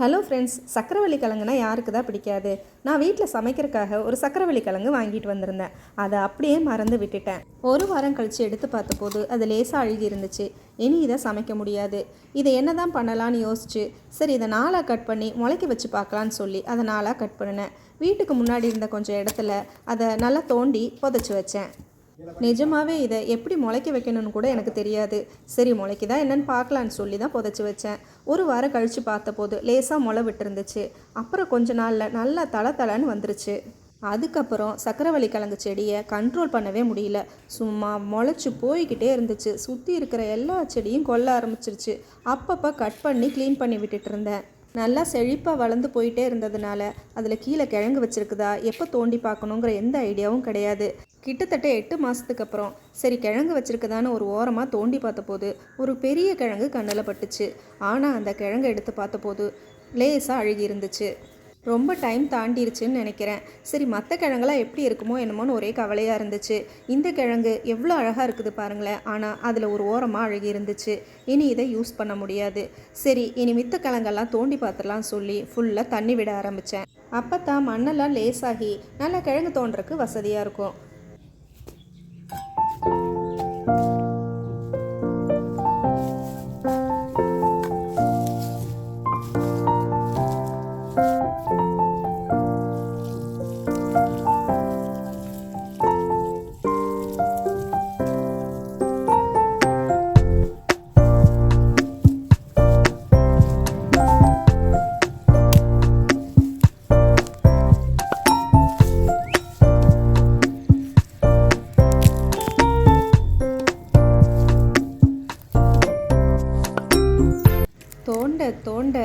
Hello friends சக்கரவள்ளி கிழங்குனா யாருக்கு தான் பிடிக்காது? நான் வீட்டில் சமைக்கிறதுக்காக ஒரு சக்கரவள்ளி கிழங்கு வாங்கிட்டு வந்திருந்தேன். அதை அப்படியே மறந்து விட்டுட்டேன். ஒரு வாரம் கழித்து எடுத்து பார்த்தபோது அது லேசாக அழுகி இருந்துச்சு. இனி இதை சமைக்க முடியாது. இதை என்ன தான் பண்ணலான்னு யோசிச்சு சரி இதை நாளாக கட் பண்ணி முளைக்க வச்சு பார்க்கலான்னு சொல்லி அதை நாளாக கட் பண்ணினேன். வீட்டுக்கு முன்னாடி இருந்த கொஞ்சம் இடத்துல அதை நல்லா தோண்டி புதைச்சி வச்சேன். நிஜமாகவே இதை எப்படி முளைக்க வைக்கணும்னு கூட எனக்கு தெரியாது. சரி முளைக்குதா என்னன்னு பார்க்கலான்னு சொல்லி தான் புதைச்சி வச்சேன். ஒரு வாரம் கழித்து பார்த்தபோது லேசாக முளை விட்டுருந்துச்சு. அப்புறம் கொஞ்ச நாளில் நல்லா தள தளன்னு வந்துருச்சு. அதுக்கப்புறம் சக்கரவள்ளி கிழங்கு செடியை கண்ட்ரோல் பண்ணவே முடியல. சும்மா முளைச்சி போய்கிட்டே இருந்துச்சு. சுற்றி இருக்கிற எல்லா செடியும் கொல்ல ஆரம்பிச்சிருச்சு. அப்பப்போ கட் பண்ணி க்ளீன் பண்ணி விட்டுட்டு இருந்தேன். நல்லா செழிப்பாக வளர்ந்து போயிட்டே இருந்ததுனால அதில் கீழே கிழங்கு வச்சுருக்குதா எப்போ தோண்டி பார்க்கணுங்கிற எந்த ஐடியாவும் கிடையாது. கிட்டத்தட்ட எட்டு மாதத்துக்கு அப்புறம். சரி கிழங்கு வச்சிருக்குதான்னு ஒரு ஓரமாக தோண்டி பார்த்தபோது ஒரு பெரிய கிழங்கு கண்ணில் பட்டுச்சு. ஆனால் அந்த கிழங்கு எடுத்து பார்த்தபோது லேசாக அழுகி இருந்துச்சு. ரொம்ப டைம் தாண்டிருச்சுன்னு நினைக்கிறேன். சரி மற்ற கிழங்கெல்லாம் எப்படி இருக்குமோ என்னமோன்னு ஒரே கவலையாக இருந்துச்சு. இந்த கிழங்கு எவ்வளோ அழகாக இருக்குது பாருங்களேன். ஆனால் அதில் ஒரு ஓரமாக அழுகி இருந்துச்சு. இனி இதை யூஸ் பண்ண முடியாது. சரி இனி மித்த கிழங்கெல்லாம் தோண்டி பார்த்துலாம் சொல்லி ஃபுல்லாக தண்ணி விட ஆரம்பித்தேன் அப்போ தான் மண்ணெல்லாம் லேசாகி நல்லா கிழங்கு தோன்றக்கு வசதியாக இருக்கும். தோண்ட தோண்ட.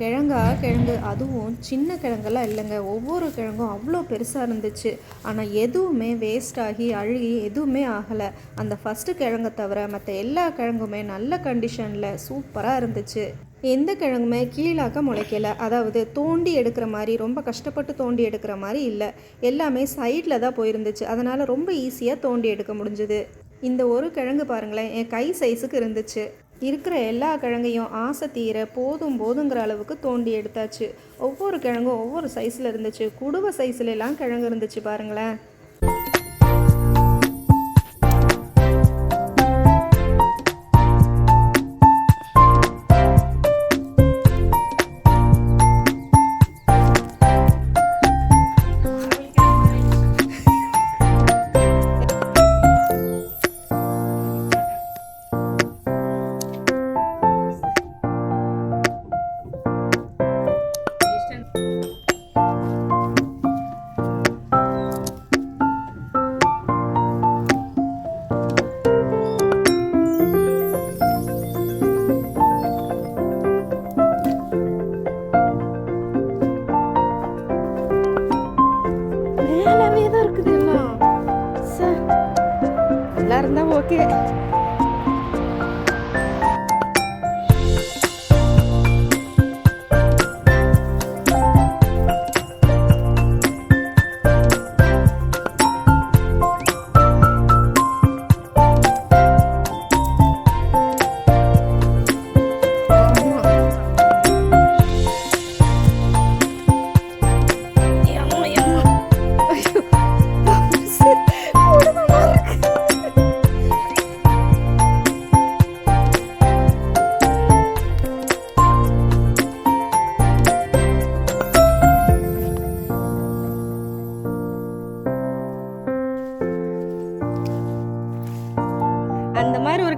கிழங்கா கிழங்கு அதுவும் சின்ன கிழங்கெல்லாம் இல்லைங்க. ஒவ்வொரு கிழங்கும் அவ்வளோ பெருசாக இருந்துச்சு. ஆனால் எதுவுமே வேஸ்ட் ஆகி அழுகி எதுவுமே ஆகலை. அந்த ஃபஸ்ட்டு கிழங்கை தவிர மற்ற எல்லா கிழங்குமே நல்ல கண்டிஷனில் சூப்பராக இருந்துச்சு. எந்த கிழங்குமே கீழாக்க முளைக்கல. அதாவது தோண்டி எடுக்கிற மாதிரி ரொம்ப கஷ்டப்பட்டு தோண்டி எடுக்கிற மாதிரி இல்லை. எல்லாமே சைடில் தான் போயிருந்துச்சு. அதனால் ரொம்ப ஈஸியாக தோண்டி எடுக்க முடிஞ்சுது. இந்த ஒரு கிழங்கு பாருங்களேன் என் கை சைஸுக்கு இருந்துச்சு. இருக்கிற எல்லா கிழங்கையும் ஆசை தீர போதும் போதுங்கிற அளவுக்கு தோண்டி எடுத்தாச்சு. ஒவ்வொரு கிழங்கும் ஒவ்வொரு சைஸில் இருந்துச்சு. குடுவை சைஸ்ல கிழங்கு இருந்துச்சு பாருங்களேன். எல்லாம்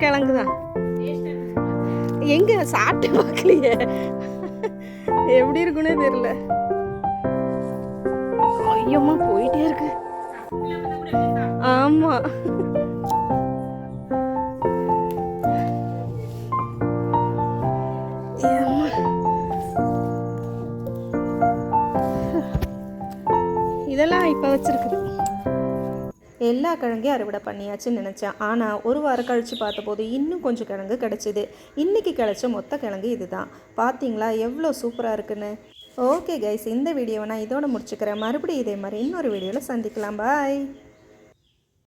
இருந்தா கிழங்கு தான் எங்க சாப்பிட்டு பார்க்கலையே? எப்படி இருக்குன்னே தெரியல. ஐயம்மா போயிட்டே இருக்கு. ஆமா. ஏம்மா. இதெல்லாம் இப்போ வச்சிருக்குது. எல்லா கிழங்கையும் அறுவடை பண்ணியாச்சுன்னு நினச்சேன். ஆனால் ஒரு வாரம் கழித்து பார்த்தபோது இன்னும் கொஞ்சம் கிழங்கு கிடச்சிது. இன்றைக்கி கிடச்ச மொத்த கிழங்கு இதுதான். பார்த்தீங்களா எவ்வளோ சூப்பராக இருக்குன்னு. ஓகே கைஸ் இந்த வீடியோவை நான் இதோட முடிச்சுக்கிறேன். மறுபடியும் இதே மாதிரி இன்னொரு வீடியோவில் சந்திக்கலாம். பாய்